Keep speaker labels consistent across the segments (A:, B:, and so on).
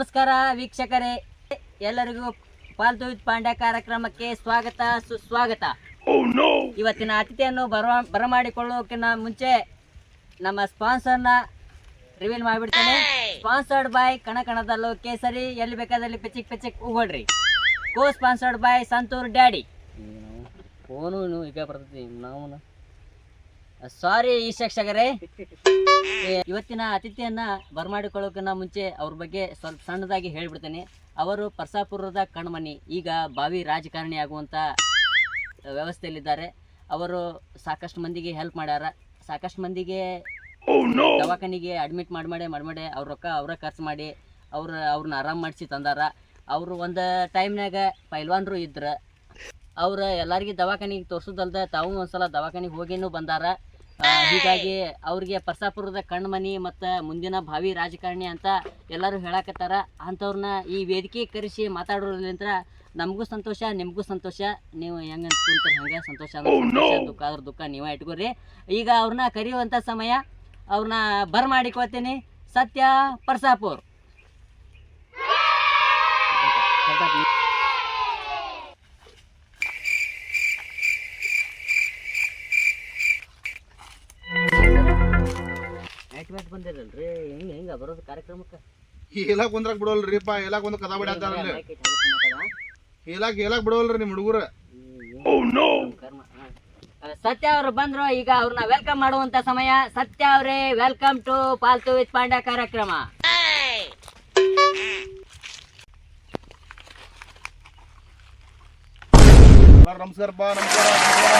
A: ನಮಸ್ಕಾರ ವೀಕ್ಷಕರೇ. ಎಲ್ಲರಿಗೂ ಪಾಲ್ತು ವಿತ್ ಪಾಂಡ್ಯ ಕಾರ್ಯಕ್ರಮಕ್ಕೆ ಸ್ವಾಗತ ಸುಸ್ವಾಗತ. ಇವತ್ತಿನ ಅತಿಥಿಯನ್ನು ಬರವ ಬರಮಾಡಿಕೊಳ್ಳೋಕ್ಕಿಂತ ಮುಂಚೆ ನಮ್ಮ ಸ್ಪಾನ್ಸರ್ನ ರಿವೀಲ್ ಮಾಡಿಬಿಡ್ತೇನೆ. ಸ್ಪಾನ್ಸರ್ಡ್ ಬೈ ಕಣಕಣದಲ್ಲೂ ಕೇಸರಿ ಎಲ್ಲಿ ಬೇಕಾದಲ್ಲಿ ಪಿಚಿಕ್ ಪಿಚಿಕ್ ಹೋಗ್ರಿ co sponsored by Santoor daddy. Phone ಈಗ ಬರ್ತೈತಿ ನಾವು ಸಾರಿ ಈ ಶಿಕ್ಷಕರೇ. ಇವತ್ತಿನ ಅತಿಥಿಯನ್ನ ಬರಮಾಡಿಕೊಳ್ಳೋಕ್ಕಿಂತ ಮುಂಚೆ ಅವ್ರ ಬಗ್ಗೆ ಸ್ವಲ್ಪ ಸಣ್ಣದಾಗಿ ಹೇಳ್ಬಿಡ್ತೇನೆ. ಅವರು ಪರ್ಸಾಪುರದ ಕಣ್ಮನಿ, ಈಗ ಬಾವಿ ರಾಜಕಾರಣಿ ಆಗುವಂತ ವ್ಯವಸ್ಥೆಯಲ್ಲಿದ್ದಾರೆ. ಅವರು ಸಾಕಷ್ಟು ಮಂದಿಗೆ ಹೆಲ್ಪ್ ಮಾಡ್ಯಾರ. ಸಾಕಷ್ಟು ಮಂದಿಗೆ ದವಾಖಾನಿಗೆ ಅಡ್ಮಿಟ್ ಮಾಡಿ ಮಾಡೇ, ಮಾಡಿ ಮಾಡಿ ಅವ್ರ ರೊಕ್ಕ ಅವರ ಖರ್ಚು ಮಾಡಿ ಅವ್ರ ಅವ್ರನ್ನ ಆರಾಮ್ ಮಾಡಿಸಿ ತಂದಾರ. ಅವರು ಒಂದು ಟೈಮ್ನಾಗ ಪೈಲ್ವಾನ್ರು ಇದ್ರ. ಅವ್ರ ಎಲ್ಲರಿಗೆ ದವಾಖಾನಿಗೆ ತೋರ್ಸೋದಲ್ದ ತಾವು ಒಂದ್ಸಲ ದವಾಖಾನಿಗೆ ಹೋಗಿನೂ ಬಂದಾರ. ಹೀಗಾಗಿ ಅವ್ರಿಗೆ ಪರ್ಸಾಪುರದ ಕಣ್ಮನಿ ಮತ್ತು ಮುಂದಿನ ಭಾವಿ ರಾಜಕಾರಣಿ ಅಂತ ಎಲ್ಲರೂ ಹೇಳಕತ್ತಾರ. ಅಂಥವ್ರನ್ನ ಈ ವೇದಿಕೆ ಕರೆಸಿ ಮಾತಾಡೋದ್ರಿಂದ ನಮಗೂ ಸಂತೋಷ ನಿಮಗೂ ಸಂತೋಷ. ನೀವು ಹೆಂಗೆ ಅನ್ಕೊಂತಾರೆ ಹಂಗೆ ಸಂತೋಷ ಸಂತೋಷ ದುಃಖ ಆದ್ರೆ ದುಃಖ ನೀವೇ ಇಟ್ಕೋರಿ. ಈಗ ಅವ್ರನ್ನ ಕರೆಯುವಂಥ ಸಮಯ ಅವ್ರನ್ನ ಬರಮಾಡಿಕೊಳ್ತೀನಿ ಸತ್ಯ ಪರ್ಸಾಪುರ್. ಮ್ಯಾಚ್ ಬಂದಿರಲ್ರಿ? ಹೆಂಗೆ ಹೆಂಗೆ ಬರೋದು ಕಾರ್ಯಕ್ರಮಕ್ಕೆ?
B: ಹೇಳಕ್ ಕುಂದ್ರಾಕ್ ಬಿಡೋಲ್ರಿಪ್ಪ ಹೇಳಕ್ ಒಂದು ಕಥಾ ಬಿಡ ಹೇಳಕ್ ಹೇಳಕ್ ಬಿಡೋಲ್ರಿ ನಿಮ್ಮ ಹುಡುಗರು
A: ಸತ್ಯ ಅವರು ಬಂದ್ರು ಈಗ ಅವ್ರನ್ನ ವೆಲ್ಕಮ್ ಮಾಡುವಂತ ಸಮಯ. ಸತ್ಯ ಅವರೇ ವೆಲ್ಕಮ್ ಟು ಪಾಲ್ತು ವಿತ್ ಪಾಂಡ್ಯ ಕಾರ್ಯಕ್ರಮ.
B: ನಮಸ್ಕಾರಪ್ಪ ನಮಸ್ಕಾರ ನಮಸ್ಕಾರ.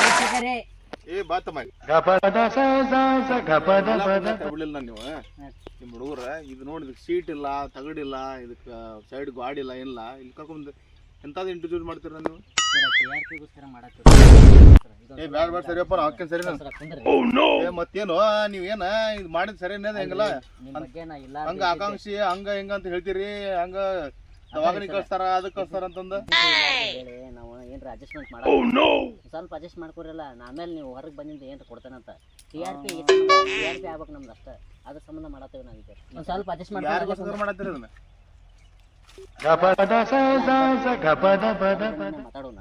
A: ವೀಕ್ಷಕರೇ,
B: ಏ ಬಾ ತಮ್ಮ ಬಿಡ್ಲಿಲ್ಲ ನೀವು ನಿಮ್ ಹುಡುಗರ ಇದು ನೋಡಿ ಇದಕ್ಕೆ ಸೀಟ್ ಇಲ್ಲ ತಗಡಿಲ್ಲ ಇದಕ್ಕೆ ಸೈಡ್ ಗಾಡಿ ಇಲ್ಲ ಏನಿಲ್ಲ. ಇಲ್ಲಿ ಕರ್ಕೊಂಡ್ ಎಂತಾದ್ರು ಇಂಟ್ರೊಡ್ಯೂಸ್ ಮಾಡ್ತೀರ ನೀವು?
A: ಸರ, TRP ಗೋಸ್ಕರ ಮಾಡಾತ್ತೀವಿ. ಸರ, ಇದೊಂದು
B: ಏ ಬ್ಯಾಡ ಬ್ಯಾಡ ಸರಿಯಪ್ಪ ನಾ ಹಾಕ್ತೇನೆ ಸರಿ ನಾನು
A: ಸರ, ಕುಂದ್ರಿ.
B: ಏ ಮತ್ತೇನು? ನೀವೇನ ಇದು ಮಾಡಿದ್ ಸರಿ ಅನ್ನೋದು ಹೆಂಗಲ್ಲ?
A: ನಿಮ್ ಬಗ್ಗೆ ನಾ ಇಲ್ಲ
B: ಹಂಗ ಆಕಾಂಕ್ಷಿ ಹಂಗ ಹಿಂಗ ಅಂತ ಹೇಳ್ತೀರಿ ಹಂಗ ದವಾಖಾನಿ ಕಳ್ಸ್ತಾರ ಅದಕ್ಕೆ ಕಳ್ಸ್ತಾರ ಅಂತಂದ?
A: ಹೇಳಿ ನಾವು ಏನ್ರ ಅಡ್ಜಸ್ಟ್ಮೆಂಟ್ ಮಾಡ ಸ್ವಲ್ಪ ಅಡ್ಜಸ್ಟ್ ಮಾಡ್ಕೊರಲ್ಲ ಆಮೇಲೆ ನೀವು ಹೊರಗೆ ಬಂದಿಂದ ಏನ್ರ ಕೊಡ್ತೇನಂತ. T R P T R P ಆಗ್ಬೇಕು ನಮ್ದು ಅಷ್ಟ. ಅದ್ರ ಸಂಬಂಧ ಮಾಡತ್ತೇವೆ ನಾವೀಗ ಒಂದ್ ಸ್ವಲ್ಪ ಅಡ್ಜಸ್ಟ್
B: ಮಾಡ್ತಾರೆ
A: ಮಾತಾಡೋಣ.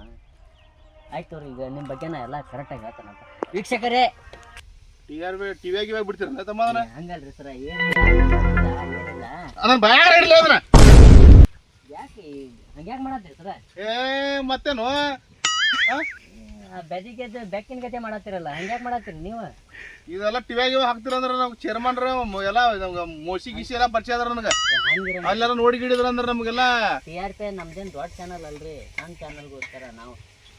A: ಆಯ್ತು ಈಗ ನಿಮ್ಮ ಬಗ್ಗೆ ನಾ ಎಲ್ಲ ಕರೆಕ್ಟಾಗಿ ಹೇಳ್ತಾನಂತ ವೀಕ್ಷಕರೇ!
B: ಟಿ ಆರ್ ಬಿ ಟಿವಿಯಾಗಿ ಬಿಡ್ತೀರಲ್ಲ ತಮ್ಮ
A: ಹಂಗಲ್ರಿ ಸರ ಏನಿಲ್ಲ
B: ಅದನ್ನ ಅದನ್ನ.
A: ಯಾಕೆ ಹಂಗ್ಯಾಕೆ ಮಾಡತ್ತೀರಿ ಸರ?
B: ಏ ಮತ್ತೇನು? ಆ?
A: ಬೆದಿಗೆ ಬೆಕ್ಕಿನ ಗತೆ ಮಾಡತ್ತೀರಲ್ಲ ಹಂಗ್ಯಾಕ್ ಮಾಡತ್ತೀರಿ ನೀವು?
B: ಇದೆಲ್ಲ ಟಿವಿಯಾಗಿ ಹಾಕ್ತಿರ ಅಂದ್ರೆ ನಾವು ಚೇರ್ಮನ್ರ ಎಲ್ಲ ನಮ್ಗೆ ಮೋಸಿ ಗೀಸಿ ಎಲ್ಲ ಪರಿಚಯ ಅದ್ರ ನನಗೆ.
A: ಹಂಗಿರ
B: ಅಲ್ಲೆಲ್ಲ ನೋಡಿ ಗಿಡಿದ್ರ ಅಂದ್ರೆ ನಮಗೆಲ್ಲ
A: ಟಿ ಆರ್ ಪಿ ನಮ್ದೇನು ದೊಡ್ಡ ಚಾನಲ್ ಅಲ್ರಿ ಸಣ್ಣ ಚಾನಲ್ಗೋಸ್ಕರ ನಾವು.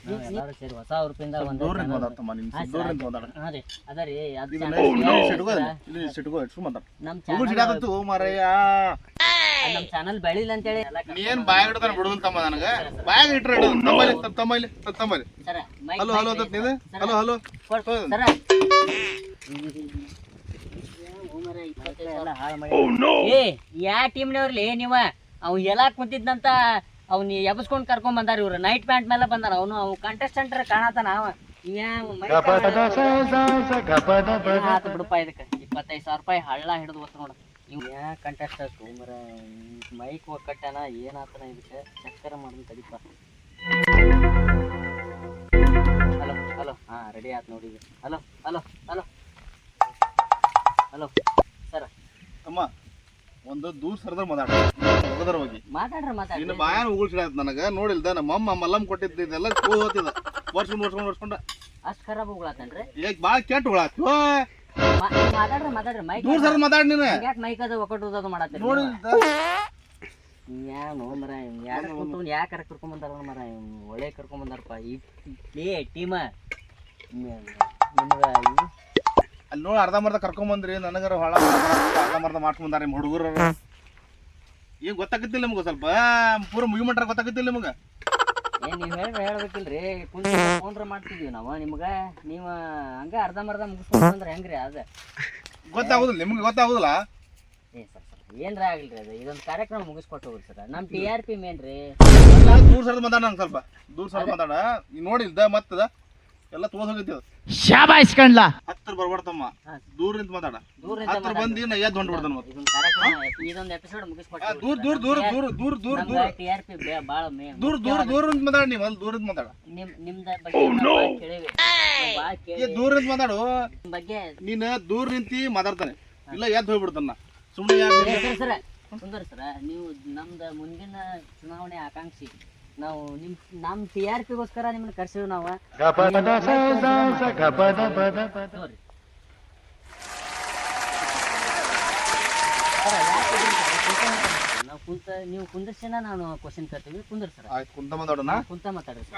A: ನಾವ್ ಎಲ್ಲಾರು ಸೇರಿ ಹೊಸ ಉರುಪಿಂದ ಒಂದು
B: ದೂರಿಂದ ಮಾತಾಡ್ತಮ್ಮ ನಿಮ್
A: ಹಾ, ಸರ್.
B: ದೂರಿಂದ ಮಾತಾಡ.
A: ಹಾ ರೀ ಅದ ರೀ ಅದು
B: ಇದನ್ನ
A: ಚಾನಲ್
B: ಸಿಟ್ಕೋ ಇಲ್ಲಿ ಸಿಟ್ಕೋ ಇಟ್ಸು ಮಾತಾಡ.
A: ನಮ್ಮ
B: ಹುಡುಗ
A: ಚಾನಲ್
B: ಸಿಡಾತತ್ತು ಮಾರಯ್ಯ.
A: ನಮ್ಮ ಚಾನಲ್ ಬೆಳಿಲ್ಲ ಅಂತೇಳಿ ಎಲ್ಲ
B: ನೀ ಏನ್ ಬಾಯಾಗ ಇಡ್ತಾನ ಬಿಡುದಿಲ್ಲ ತಮ್ಮ ನನಗೆ. ಬಾಯಾಗ ಇಟ್ರೆ ಇಡು. ತಮ್ಮಲ್ಲಿ ತಮ್ಮಲ್ಲಿ ತಮ್ಮಲ್ಲಿ
A: ಸರ ಮೈಕ್
B: ಹಲೋ ಹಲೋ ಅಂತ ನೀನು ಹಲೋ ಹಲೋ.
A: ಸರ. ಏ ಯಾ ಟೀಮ್ನವ್ರಲ್ಲಿ ನೀವ ಅವ್ ಎಲ್ಲ ಕುಂತಿದ್ನಂತ ಅವ್ನ ಎಬ್ಸ್ಕೊಂಡ್ ಕರ್ಕೊಂಡ್ ಬಂದಾರ ಇವ್ರು. ನೈಟ್ ಪ್ಯಾಂಟ್ ಮೇಲೆ ಬಂದಾರ. ಅವನು ಅವ್ ಕಂಟೆಸ್ಟೆಂಟ್ ಕಾಣತಾನ ಅವ. ಬಿಡಪ್ಪ ಇದಕ್ಕೆ. ಇಪ್ಪತ್ತೈದು ಸಾವಿರ ರೂಪಾಯಿ ಹಳ್ಳ ಹಿಡಿದು ನೋಡ. ಇವ್ ಯಾ ಆಯ್ತು ಮರ ಮೈಕ್ ಒಕ್ಕಟ್ಟನ ಏನಾತನ ಇದಕ್ಕೆ? ಚಕ್ಕರ ಮಾಡಿದ್ ತಡಿಪ ಹಲೋ ಹಲೋ. ಹಾಂ ರೆಡಿ ಆಯ್ತು ನೋಡಿ hello hello hello. Hello sir.
B: ಅಮ್ಮ ಒಂದು ದೂರ ಸರದ ಮಾತಾಡ. ಹೋಗಿ
A: ಮಾತಾಡ್ರ
B: ನಿನ್ನ
A: ಇನ್ನು
B: ಬಾಯಾನ ಉಗುಳ್ಸಿಡಾಯ್ತು ನನಗೆ. ನೋಡಿಲ್ದ ನಮ್ಮ ಅಮ್ಮ ಮಲ್ಲಮ್ ಕೊಟ್ಟಿದ್ದು ಇದೆಲ್ಲ ಕೋ ಹೋತಿದ ವರ್ಷ ವರ್ಷ ವರ್ಷಕೊಂಡ
A: ಅಷ್ಟು ಖರಾಬ್ ಹೋಗ್ಲಾತನ್ರಿ
B: ಈಗ ಭಾಳ ಕೆಟ್ಟ
A: ನೀವ್ ಮಾತಾಡ್ರಿ ಮಾತಾಡ್ರಿ. ಮೈಕ್
B: ದೂರ ಸರ್ ಮಾತಾಡ್ ನೀನು.
A: ಯಾಕೆ ಮೈಕ್ ಅದು ಒಕ್ಕಟ್ಟು ಅದು ಮಾಡತ್ತೀರಿ
B: ನೋಡಿ
A: ಯಾನು ಮರ ಯಾರು ಕುಂತು ಯಾಕೆ ಕರ್ಕೊಂಡ್ ಬಂದಾರ ಮರ ಒಳ್ಳೆ ಕರ್ಕೊಂಡ್ ಬಂದಾರಪ್ಪ. ಈ ಟೀಮ. ನಿಮ್ಗ
B: ಅಲ್ಲಿ ನೋಡಿ ಅರ್ಧ ಮರ್ಧ ಕರ್ಕೊಂಡ್ ಬಂದ್ರಿ ನನಗರ ಹೊಳ ಅರ್ಧ ಮರ್ಧ ಮಾಡ್ಕೊಂಡ್ ಬಂದಾರ ನಿಮ್ಮ ಹುಡುಗರು. ಈಗ ಗೊತ್ತಾಗತ್ತಿಲ್ಲ ನಿಮ್ಗೆ ಸ್ವಲ್ಪ ಪೂರ ಮುಗಿಮಂಟ್ರ ಗೊತ್ತಾಗತ್ತಿಲ್ಲ ನಿಮ್ಗೆ?
A: ನೀವ್ ಹೇಳ್ರಿ ಹೇಳ್ಬೇಕಿಲ್ರಿ. ಕುಂತ ಫೋನ್ರ ಮಾಡ್ತಿದ್ವಿ ನಾವು. ನಿಮ್ಗ ನೀವ ಹಂಗ ಅರ್ಧ ಮರ್ಧ ಮುಗಿಸ್ಕೊಂಡ್ರೆ ಹೆಂಗ್ರಿ ಅದ?
B: ಗೊತ್ತಾಗುದಿಲ್ಲ ನಿಮ್ಗೆ ಗೊತ್ತಾಗುದಿಲ್ಲ?
A: ಏ ಸರ್ ಸರ್ ಏನ್ರ ಆಗಿಲ್ರಿ ಅದು? ಇದೊಂದು ಕಾರ್ಯಕ್ರಮ ಮುಗಿಸ್ಕೊಟ್ಟು ಹೋಗ್ರಿ ಸರ್. ನಮ್ಮ ಟಿ ಆರ್ ಪಿ ಮೇನ್ ರೀ
B: ದೂರ್ ಸರ್ದು ಮಾತಾಡ ನಂಗೆ ಸ್ವಲ್ಪ. ದೂರ ಸರ್ದು ಮಾತಾಡ ನೋಡಿಲ್ದ ಮತ್ತದ? ಎಲ್ಲ ತೋರ್ಸ್ ಹೋಗೈತಿ ಅದು
C: ಶಾಬಾಯ್ಸ್ ಕಣ್ಲ
B: ಹತ್ತಿರ ಬರ್ಬಾರ್ದಮ್ಮ
A: ಹಾ.
B: ದೂರ ನಿಂತ ಮಾತಾಡ
A: ದೂರ
B: ಹತ್ತಿರ ಬಂದು ನಾ ಎದ್ದು ಹೊಂಟ್ಬಿಡ್ತಾನ ಮತ್ತೆ.
A: ಇದೊಂದು ಎಪಿಸೋಡ್ ಮುಗಿಸ್ಕೊಟ್ಟು
B: ದೂರ ದೂರ ದೂರ ದೂರ ದೂರ ದೂರ ದೂರ.
A: ಟಿ ಆರ್ ಪಿ ಭಾಳ ಮೇ
B: ದೂರ ದೂರ ದೂರ ನಿಂತ ಮಾತಾಡ ನೀವು ಅಲ್ಲಿ ದೂರ ನಿಂತ ಮಾತಾಡ.
A: ನಿಮ್ ನಿಮ್ದ ಬಗ್ಗೆ ನಾವ್ ಭಾಳ ಕೇಳೀವಿ. ನಾವ್ ಭಾಳ
B: ಏ ದೂರ ನಿಂತ ಮಾತಾಡು.
A: ಬಗ್ಗೆ
B: ನೀನು ದೂರ ನಿಂತಿ ಮಾತಾಡ್ತಾನೆ. ಇಲ್ಲ ಎದ್ದು ಹೋಗ್ಬಿಡ್ತಾನ ಸುಮ್ಮನೆ
A: ಸರ ಸುಂದರ್ ಸರ ನೀವು ನಮ್ದ ಮುಂದಿನ ಚುನಾವಣೆ ಆಕಾಂಕ್ಷಿ. ನಾವು ನಿಮ್ ನಮ್ ಟಿ ಆರ್ ಪಿಗೋಸ್ಕರ ನಿಮ್ಮನ್ನ ಕರ್ಸಿವ್ ನಾವು. ನೋಡ್ರಿ. ಸರ, ಯಾಕೆ ಇದನ್ನ ಕುಂತ ಮಾತಾಡ್ತೀರಿ? ನಾವು ಕುಂತ ನೀವು ಕುಂದರ್ಸಿನ ನಾನು ಕ್ವಶನ್ ಕೇಳ್ತೀವಿ ಕುಂದರ್ ಸರ
B: ಆಯ್ತು ಕುಂತ ಮಾತಾಡೋಣ?
A: ಕುಂತ ಮಾತಾಡ್ರಿ ಸರ್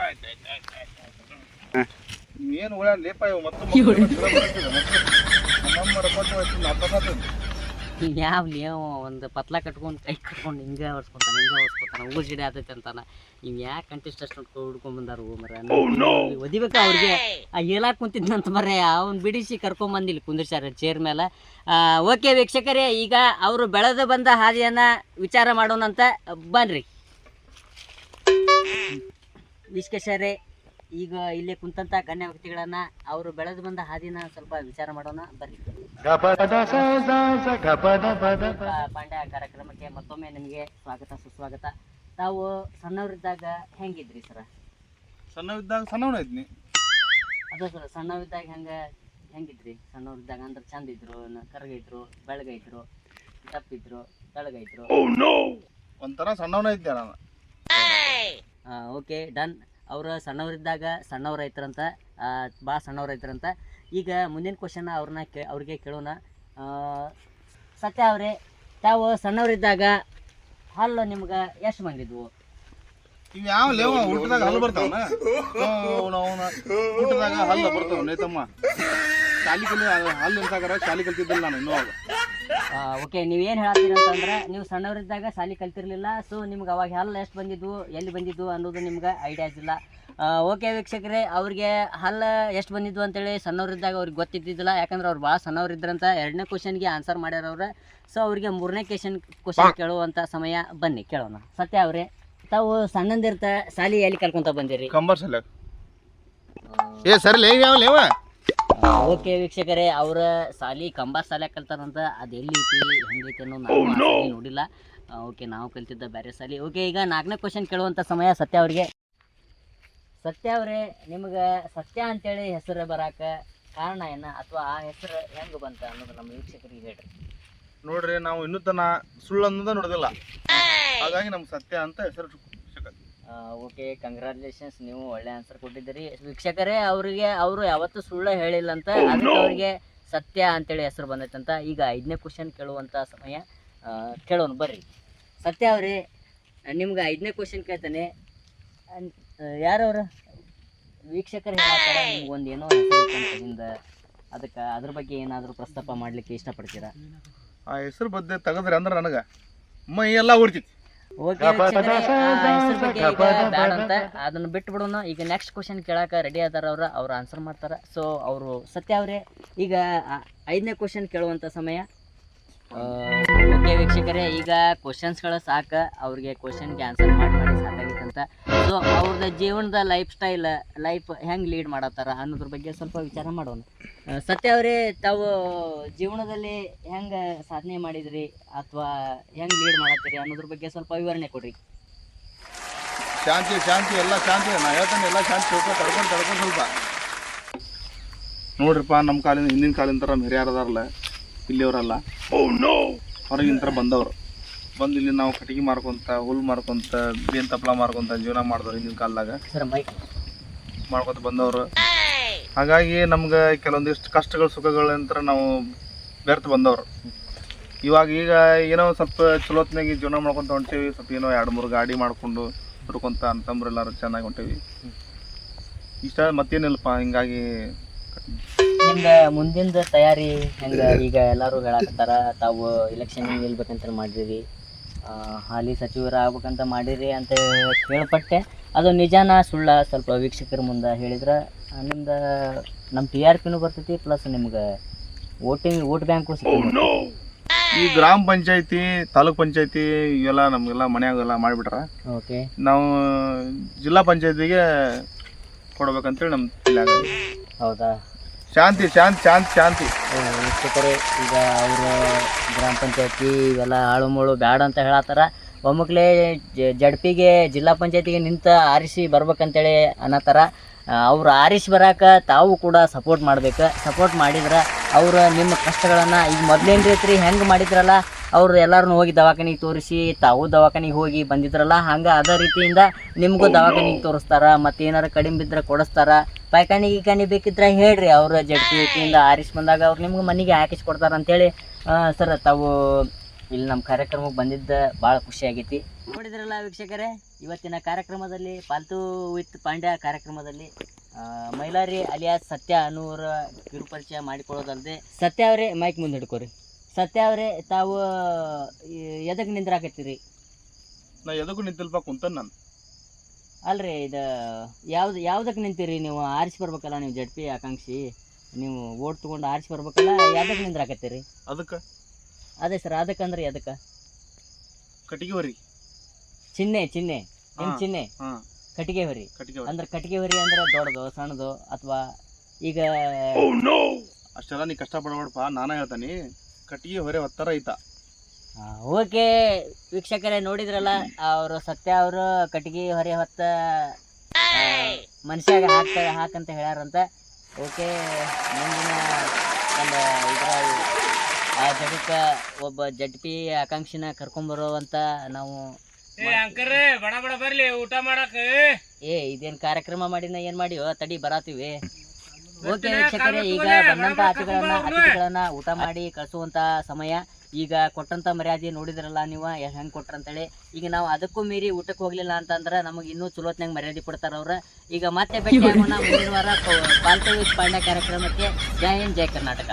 B: ಏನು ಒಳ್ಳೆ ಲೇಪ ಇವು ಮತ್ತು ನಮ್ಮ
A: ಯಾವ ನೀವು ಒಂದು ಪತ್ಲ ಕಟ್ಕೊಂಡು ಕೈ ಕಟ್ಕೊಂಡು ಹಿಂಗೆ ಹೊಡ್ಸ್ಕೊತಾನೆ ಹಿಂಗೆ ಹೊಡ್ಸ್ಕೊತಾನೆ ಊರ್ ಜಿಡಿ ಆತೈತೆ ಅಂತಾನ. ಇವ್ ಯಾಕೆ ಕಂಟೆಸ್ಟ್ ಅಷ್ಟು ಹುಡ್ಕೊಂಡ್ ಬಂದಾರ ಮರ ಒದಿಬೇಕ ಅವ್ರಿಗೆ. ಆ ಹೇಳಕ್ ಕುಂತಿದ್ನಂತ ಮರ ಅವ್ನ್ ಬಿಡಿಸಿ ಕರ್ಕೊಂಡ್ ಬಂದಿಲ್ಲ ಕುಂದಿರ್ಸ್ಯಾರ ಚೇರ್ ಮೇಲೆ ಓಕೆ ವೀಕ್ಷಕರೇ ಈಗ ಅವರು ಬೆಳೆದು ಬಂದ ಹಾದಿಯನ್ನ ವಿಚಾರ ಮಾಡೋಣ ಅಂತ ಬನ್ರಿ ವೀಕ್ಷಕರೇ ಈಗ ಇಲ್ಲಿ ಕುಂತಂತ ಗಣ್ಯ ವ್ಯಕ್ತಿಗಳನ್ನ ಅವರು ಬೆಳೆದು ಬಂದ ಹಾದಿನ ಸ್ವಲ್ಪ ವಿಚಾರ ಮಾಡೋಣ ಬರ್ರಿ. ಪಾಂಡ್ಯ ಕಾರ್ಯಕ್ರಮಕ್ಕೆ ಮತ್ತೊಮ್ಮೆ ನಿಮಗೆ ಸ್ವಾಗತ ಸುಸ್ವಾಗತ. ತಾವು ಸಣ್ಣವರಿದ್ದಾಗ ಹೆಂಗಿದ್ರಿ ಸರ್?
B: ಸಣ್ಣವಿದ್ದಾಗ ಸಣ್ಣವನ ಇದ್ನಿ.
A: ಅದ ಸರ್ ಸಣ್ಣವಿದ್ದಾಗ ಹೆಂಗ ಹೆಂಗಿದ್ರಿ? ಸಣ್ಣವರಿದ್ದಾಗ ಅಂದ್ರೆ ಚಂದ ಇದ್ರು ನ- ಕರ್ಗಿದ್ರು ಬೆಳಗೈದ್ರು ದಪ್ಪಿದ್ರು ತೆಳಗೈದ್ರು
B: ಒಂಥರ ಸಣ್ಣವನ ಇದ್ದೆ ನಾನು.
A: Okay done. ಅವ್ರು ಸಣ್ಣವರಿದ್ದಾಗ ಸಣ್ಣವ್ರು ಐತ್ರಂತ ಭಾಳ ಸಣ್ಣವ್ರು ರೈತರಂತ. ಈಗ ಮುಂದಿನ ಕ್ವಶನ್ ಅವ್ರನ್ನ ಕೇ, ಅವ್ರಿಗೆ ಕೇಳೋಣ. ಸತ್ಯ ಅವರೇ, ತಾವು ಸಣ್ಣವರಿದ್ದಾಗ ಹಲ್ಲು ನಿಮ್ಗೆ ಎಷ್ಟು ಬಂದಿದ್ವು?
B: ಇವ್ ಯಾವ ಹಲ್ಲು ಬರ್ತಾವನ? ಹಲ್ಲು ಬರ್ತಾವ ಶಾಲಿ ಕಲಿ ಹಲ್ಲು ಶಾಲಿ ಕಲ್ತಿದ್ದಿಲ್ಲ ನಾನು ಇನ್ನೂ
A: ಓಕೆ ನೀವೇನು ಹೇಳತ್ತೀರಿ ಅಂತಂದ್ರೆ, ನೀವು ಸಣ್ಣವರಿದ್ದಾಗ ಶಾಲಿ ಕಲ್ತಿರ್ಲಿಲ್ಲ ಸೊ ನಿಮ್ಗೆ ಅವಾಗ ಹಲ್ಲ ಎಷ್ಟು ಬಂದಿದ್ವು, ಎಲ್ಲಿ ಬಂದಿದ್ವು ಅನ್ನೋದು ನಿಮ್ಗೆ ಐಡಿಯಾಸ್ ಇಲ್ಲ ಓಕೆ ವೀಕ್ಷಕರೇ, ಅವ್ರಿಗೆ ಹಲ್ಲ ಎಷ್ಟು ಬಂದಿದ್ವು ಅಂತೇಳಿ ಸಣ್ಣವರಿದ್ದಾಗ ಅವ್ರಿಗೆ ಗೊತ್ತಿದ್ದಿದ್ದಿಲ್ಲ, ಯಾಕಂದ್ರೆ ಅವ್ರು ಭಾಳ ಸಣ್ಣವರಿದ್ರಂತ ಎರಡನೇ ಕ್ವಶನ್ಗೆ ಆನ್ಸರ್ ಮಾಡ್ಯಾರ ಅವ್ರು. ಸೊ ಅವ್ರಿಗೆ ಮೂರನೇ ಕ್ವಶನ್ ಕ್ವಶನ್ ಕೇಳುವಂಥ ಸಮಯ ಬನ್ನಿ, ಕೇಳೋಣ. ಸತ್ಯ ಅವ್ರೆ, ತಾವು ಸಣ್ಣಂದಿರ್ತ ಶಾಲಿ ಎಲ್ಲಿ ಕಲ್ಕೊಂತ ಬಂದಿರಿ?
B: ಕಂಬರ್ ಏ ಸರಿ
A: ಓಕೆ ವೀಕ್ಷಕರೇ ಅವ್ರ ಸಾಲಿ ಕಂಬ ಸಾಲ ಕಲ್ತಾರಂತ ಅದು ಎಲ್ಲಿ ಐತಿ ಹೆಂಗೈತಿ ಅನ್ನೋ ನಾವು ನೋಡಿಲ್ಲ. ಓಕೆ ನಾವು ಕಲ್ತಿದ್ದ ಬೇರೆ ಸಾಲಿ. ಓಕೆ ಈಗ ನಾಲ್ಕನೇ ಕ್ವಶನ್ ಕೇಳುವಂಥ ಸಮಯ ಸತ್ಯ ಅವ್ರಿಗೆ. ಸತ್ಯ ಅವರೇ ನಿಮ್ಗೆ ಸತ್ಯ ಅಂತೇಳಿ ಹೆಸರು ಬರಾಕ ಕಾರಣ ಏನ ಅಥವಾ ಆ ಹೆಸರು ಹೆಂಗೆ ಬಂತ ಅನ್ನೋದು ನಮ್ಮ ವೀಕ್ಷಕರಿಗೆ ಹೇಳ್ರಿ.
B: ನೋಡ್ರಿ ನಾವು ಇನ್ನೂ ತನ ಸುಳ್ಳು ಅನ್ನೋದ ನೋಡೋದಿಲ್ಲ ಹಾಗಾಗಿ ನಮ್ಗೆ ಸತ್ಯ ಅಂತ ಹೆಸರು.
A: ಓಕೆ ಕಂಗ್ರ್ಯಾಚುಲೇಷನ್ಸ್ ನೀವು ಒಳ್ಳೆ ಆನ್ಸರ್ ಕೊಟ್ಟಿದ್ದೀರಿ. ವೀಕ್ಷಕರೇ ಅವರಿಗೆ ಅವರು ಯಾವತ್ತೂ ಸುಳ್ಳು ಹೇಳಿಲ್ಲ ಅಂತ ಅದಕ್ಕೆ ಅವರಿಗೆ ಸತ್ಯ ಅಂತೇಳಿ ಹೆಸರು ಬಂದೈತಂತ. ಈಗ ಐದನೇ ಕ್ವಶನ್ ಕೇಳುವಂಥ ಸಮಯ. ಕೇಳೋನು ಕೇಳೋಣ ಬರ್ರಿ. ಸತ್ಯ ಅವ್ರಿ ನಿಮ್ಗೆ ಐದನೇ ಕ್ವಶನ್ ಕೇಳ್ತಾನೆ. ಯಾರವ್ರ ವೀಕ್ಷಕರು ಹೇಳ್ತಾರೆ ನಿಮ್ಗೆ ಒಂದು ಏನೋ ಹೆಸರು ಐತಂತ ಅದಕ್ಕೆ ಅದ್ರ ಬಗ್ಗೆ ಏನಾದರೂ ಪ್ರಸ್ತಾಪ ಮಾಡಲಿಕ್ಕೆ ಇಷ್ಟಪಡ್ತೀರಾ?
B: ಆ ಹೆಸರು ಬದ್ದೆ ತೆಗೆದ್ರೆ ಅಂದ್ರೆ ನನಗೆ. ಮೈ ಎಲ್ಲ ಉಡ್ತಿತ್ತು
A: ಓಕೆ ವೀಕ್ಷಕರೇ, ಆ ಹೆಸ್ರ್ ಬಗ್ಗೆ ಈಗ ಬ್ಯಾಡ ಅಂತ ಅದನ್ನ ಬಿಟ್ಟು ಬಿಡೋಣ ಈಗ ನೆಕ್ಸ್ಟ್ ಕ್ವಶನ್ ಕೇಳಾಕ ರೆಡಿ ಅದಾರ ಅವ್ರ ಅವ್ರು ಆನ್ಸರ್ ಮಾಡ್ತಾರ. ಸೊ ಅವರು ಸತ್ಯ ಅವ್ರೆ ಈಗ ಆ ಐದನೇ ಕ್ವಶನ್ ಕೇಳುವಂತ ಸಮಯ. ಓಕೆ ವೀಕ್ಷಕರೇ, ಈಗ ಕ್ವಶನ್ಸ್ಗಳು ಸಾಕು, ಅವ್ರಿಗೆ ಕ್ವಶನ್ಗೆ ಆನ್ಸರ್ ಮಾಡಿ ಮಾಡಿ ಸಾಕಾಗಿತ್ತಂತ. ಸೊ ಅವ್ರದ್ದು ಜೀವನದ ಲೈಫ್ ಸ್ಟೈಲ್ ಲೈಫ್ ಹೆಂಗೆ ಲೀಡ್ ಮಾಡತ್ತಾರ ಅನ್ನೋದ್ರ ಬಗ್ಗೆ ಸ್ವಲ್ಪ ವಿಚಾರ ಮಾಡೋಣ. ಸತ್ಯ ಅವರೇ, ತಾವು ಜೀವನದಲ್ಲಿ ಹೆಂಗೆ ಸಾಧನೆ ಮಾಡಿದ್ರಿ ಅಥವಾ ಹೆಂಗೆ ಲೀಡ್ ಮಾಡತ್ತೀರಿ ಅನ್ನೋದ್ರ ಬಗ್ಗೆ ಸ್ವಲ್ಪ ವಿವರಣೆ ಕೊಡ್ರಿ.
B: ಶಾಂತಿ ಶಾಂತಿ, ಎಲ್ಲ ಶಾಂತಿ. ನಾ ಹೇಳ್ತೇನೆ, ಎಲ್ಲ ಶಾಂತಿ. ಸ್ವಲ್ಪ ತಡ್ಕೊಂಡು ತಡ್ಕೊಂಡು ಸ್ವಲ್ಪ. ನೋಡ್ರಿಪ್ಪ ನಮ್ಮ ಕಾಲಿನ ಹಿಂದಿನ ಕಾಲಿನ ಥರ ಹಿರಿಯರ್ ಇಲ್ಲಿಯವರಲ್ಲ. ಹೊರಗಿನ ಥರ ಬಂದವರು. ಬಂದು ಇಲ್ಲಿ ನಾವು ಕಟ್ಟಿಗೆ ಮಾರ್ಕೊಂತ ಹುಲ್ ಮಾರ್ಕೊಂತ ಬೇನ್ ತಪ್ಪಲ ಮಾರ್ಕೊಂತ ಜೀವನ ಮಾಡಿದವ್ರು ಹಿಂದಿನ ಕಾಲದಾಗ.
A: ಸರ್ ಮೈಕ್
B: ಮಾಡ್ಕೊತ ಬಂದವರು. ಹಾಗಾಗಿ ನಮ್ಗೆ ಕೆಲವೊಂದಿಷ್ಟು ಕಷ್ಟಗಳು ಸುಖಗಳು ಅಂತ ನಾವು ಬೆರೆತು ಬಂದವರು. ಇವಾಗ ಈಗ ಏನೋ ಸ್ವಲ್ಪ ಚಲೋತ್ನಾಗಿ ಜೀವನ ಮಾಡ್ಕೊತ ಹೊಂಟೇವಿ. ಸ್ವಲ್ಪ ಏನೋ ಎರಡು ಮೂರು ಗಾಡಿ ಮಾಡ್ಕೊಂಡು ಹುಡ್ಕೊಂತ ಅಂತಂಬ್ರೆಲ್ಲರೂ ಚೆನ್ನಾಗಿ ಹೊಂಟೇವಿ. ಇಷ್ಟ ಮತ್ತೇನಿಲ್ಲಪ್ಪ ಹಿಂಗಾಗಿ
A: ನಿಮ್ದ ಮುಂದಿನ ತಯಾರಿ ಹೆಂಗ ಈಗ ಎಲ್ಲರೂ ಹೇಳಾಕತ್ತಾರ ತಾವು ಎಲೆಕ್ಷನ್ ನಿಲ್ಬೇಕಂತ ಮಾಡಿರಿ ಹಾಲಿ ಸಚಿವರ ಆಗ್ಬೇಕಂತ ಮಾಡಿರಿ ಅಂತ ಕೇಳ್ಪಟ್ಟೆ. ಅದು ನಿಜಾನ ಸುಳ್ಳ ಸ್ವಲ್ಪ ವೀಕ್ಷಕರ ಮುಂದೆ ಹೇಳಿದ್ರೆ ನಿಮ್ದ ನಮ್ಮ ಟಿ ಆರ್ ಪಿನೂ ಬರ್ತೈತಿ ಪ್ಲಸ್ ನಿಮ್ಗೆ ವೋಟಿಂಗ್ ವೋಟ್ ಬ್ಯಾಂಕು ಸಿಗ್ತದೆ
B: ಈ ಗ್ರಾಮ ಪಂಚಾಯತಿ ತಾಲೂಕ್ ಪಂಚಾಯತಿ ಇವೆಲ್ಲ ನಮಗೆಲ್ಲ ಮನೆಯಾಗೆಲ್ಲ ಮಾಡಿಬಿಟ್ರ.
A: ಓಕೆ
B: ನಾವು ಜಿಲ್ಲಾ ಪಂಚಾಯತಿಗೆ ಕೊಡ್ಬೇಕಂತೇಳಿ ನಮ್ಮ.
A: ಹೌದಾ?
B: ಶಾಂತಿ ಶಾಂತಿ ಶಾಂತಿ ಶಾಂತಿ.
A: ವೀಕ್ಷಕರೇ, ಈಗ ಅವರು ಗ್ರಾಮ ಪಂಚಾಯತಿ ಇವೆಲ್ಲ ಹಾಳು ಮುಳು ಬ್ಯಾಡ ಅಂತ ಹೇಳತ್ತಾರ. ಒಮ್ಮಕ್ಲೆ ಜಡ್ಪಿಗೆ ಜಿಲ್ಲಾ ಪಂಚಾಯತಿಗೆ ನಿಂತ ಆರಿಸಿ ಬರ್ಬೇಕಂತೇಳಿ ಅನ್ನತ್ತಾರ. ಅವ್ರು ಆರಿಸಿ ಬರಾಕ ತಾವು ಕೂಡ ಸಪೋರ್ಟ್ ಮಾಡ್ಬೇಕು. ಸಪೋರ್ಟ್ ಮಾಡಿದ್ರೆ ಅವರು ನಿಮ್ಮ ಕಷ್ಟಗಳನ್ನು ಈಗ ಮೊದಲೇನು ರೀತಿ ಹೆಂಗೆ ಮಾಡಿದ್ರಲ್ಲ ಅವ್ರು ಎಲ್ಲರೂ ಹೋಗಿ ದವಾಖಾನಿಗೆ ತೋರಿಸಿ, ತಾವು ದವಾಖಾನಿಗೆ ಹೋಗಿ ಬಂದಿದ್ರಲ್ಲ, ಹಂಗೆ ಅದೇ ರೀತಿಯಿಂದ ನಿಮಗೂ ದವಾಖಾನಿಗೆ ತೋರಿಸ್ತಾರ ಮತ್ತು ಏನಾರು ಕಡಿಮೆ ಬಿದ್ದರೆ ಕೊಡಿಸ್ತಾರ. ಪಾಯ್ಕಾನಿ ಗೀಕಾನಿ ಬೇಕಿದ್ರೆ ಹೇಳ್ರಿ, ಅವ್ರ ಜಡ್ತಿಯಿಂದ ಆರಿಸಿ ಬಂದಾಗ ಅವ್ರು ನಿಮ್ಗೆ ಮನೆಗೆ ಹಾಕಿಸ್ಕೊಡ್ತಾರೆ ಅಂತೇಳಿ. ಸರ್, ತಾವು ಇಲ್ಲಿ ನಮ್ಮ ಕಾರ್ಯಕ್ರಮಕ್ಕೆ ಬಂದಿದ್ದ ಭಾಳ ಖುಷಿ ಆಗೈತಿ. ನೋಡಿದ್ರಲ್ಲ ವೀಕ್ಷಕರೇ, ಇವತ್ತಿನ ಕಾರ್ಯಕ್ರಮದಲ್ಲಿ, ಪಾಲ್ತು ವಿತ್ ಪಾಂಡ್ಯ ಕಾರ್ಯಕ್ರಮದಲ್ಲಿ ಮೈಲಾರಿ ಅಲಿಯಾಸ್ ಸತ್ಯ ಅನ್ನುವರ ಕಿರುಪರಿಚಯ ಮಾಡಿಕೊಳ್ಳೋದಲ್ಲದೆ ಸತ್ಯ ಅವರೇ, ಮೈಕ್ ಮುಂದೆ ಹಿಡ್ಕೋರಿ ಸತ್ಯ ಅವರೇ ತಾವು ಎದಕ್ಕೆ ನಿಂದ್ರಾಕತ್ತೀರಿ
B: ನಾ ಎದಕ್ಕೂ ನಿಂತಿಲ್ಪ ಕುಂತನ್ ನಾನು.
A: ಅಲ್ರಿ ಇದು ಯಾವ್ದು ಯಾವ್ದಕ್ಕೆ ನಿಂತೀರಿ ನೀವು? ಆರಿಸಿ ಬರ್ಬೇಕಲ್ಲ ನೀವು ಜಡ್ ಪಿ ಆಕಾಂಕ್ಷಿ? ನೀವು ಓಟ್ ತೊಗೊಂಡು ಆರಿಸಿ ಬರ್ಬೇಕಲ್ಲ ಯಾವ್ದಕ್ಕೆ ನಿಂದ್ರಾಕತ್ತೀರಿ
B: ಅದಕ್ಕೆ?
A: ಅದೇ ಸರ್ ಅದಕ್ಕಂದ್ರೆ ಅದಕ್ಕೆ
B: ಕಟ್ಟಿಗೆ ಹೊರಿ.
A: ಚಿಹ್ನೆ ಚಿಹ್ನೆ ನಿಮ್ಮ
B: ಹಾ.
A: ಚಿಹ್ನೆ
B: ಹಾ.
A: ಕಟ್ಟಿಗೆ ಹೊರಿ.
B: ಕಟ್ಟಿಗೆ ಹೊರಿ.
A: ಅಂದ್ರೆ ಕಟ್ಟಿಗೆ ಹೊರಿ ಅಂದ್ರೆ ದೊಡ್ಡದು ಸಣ್ಣದು ಅಥವಾ ಈಗ
B: ಅಷ್ಟೆಲ್ಲ ನೀ ಕಷ್ಟ ಪಡಬೇಡಪ್ಪ ನಾನೇ ಹೇಳ್ತಾನೆ. ಕಟ್ಟಿಗೆ ಹೊರೆ ಹೊತ್ತರ ಐತ.
A: ಓಕೆ ವೀಕ್ಷಕರೇ ನೋಡಿದ್ರಲ್ಲ ಅವರು ಸತ್ಯ ಅವರು ಕಟ್ಟಿಗೆ ಹೊರೆ ಹೊತ್ತ ಮನುಷ್ಯಾಗ ಹಾಕ್ತ ಹಾಕಂತ ಹೇಳ್ಯಾರಂತ. ಓಕೆ ಮುಂದಿನ ಒಂದು ಇದರ ಆ ಜಗಕ್ಕೆ ಒಬ್ಬ ಜಡ್ ಪಿ ಆಕಾಂಕ್ಷಿನ ಕರ್ಕೊಂಬರುವಂತ ನಾವು
C: ಬಡ ಬಡ ಬರ್ಲಿ ಊಟ ಮಾಡಕ್
A: ಏ ಇದೇನ್ ಕಾರ್ಯಕ್ರಮ ಮಾಡಿನ ಏನು ಮಾಡಿ ತಡಿ ಬರಾತೀವಿ. ಓಕೆ ವೀಕ್ಷಕರೇ ಈಗ ಬಂದಂತ ಅತಿಥಿಗಳನ್ನ ಅತಿಥಿಗಳನ್ನ ಊಟ ಮಾಡಿ ಕಳಿಸುವಂತ ಸಮಯ. ಈಗ ಕೊಟ್ಟಂತ ಮರ್ಯಾದೆ ನೋಡಿದ್ರಲ್ಲ ನೀವು ಹೆಂಗ್ ಕೊಟ್ರಂತೇಳಿ. ಈಗ ನಾವು ಅದಕ್ಕೂ ಮೀರಿ ಊಟಕ್ಕೆ ಹೋಗ್ಲಿಲ್ಲ ಅಂತಂದ್ರೆ ನಮಗೆ ಇನ್ನೂ ಚಲೋತ್ನಾಗ ಮರ್ಯಾದೆ ಕೊಡ್ತಾರ ಅವ್ರ. ಈಗ ಮತ್ತೆ ಭೇಟಿ ಆಗೋಣ ಮುಂದಿನ ವಾರ ಪಾಲ್ತವಿ ಪಾಂಡ್ಯ ಕಾರ್ಯಕ್ರಮಕ್ಕೆ. ಜೈ ಹಿಂದ್ ಜೈ ಕರ್ನಾಟಕ.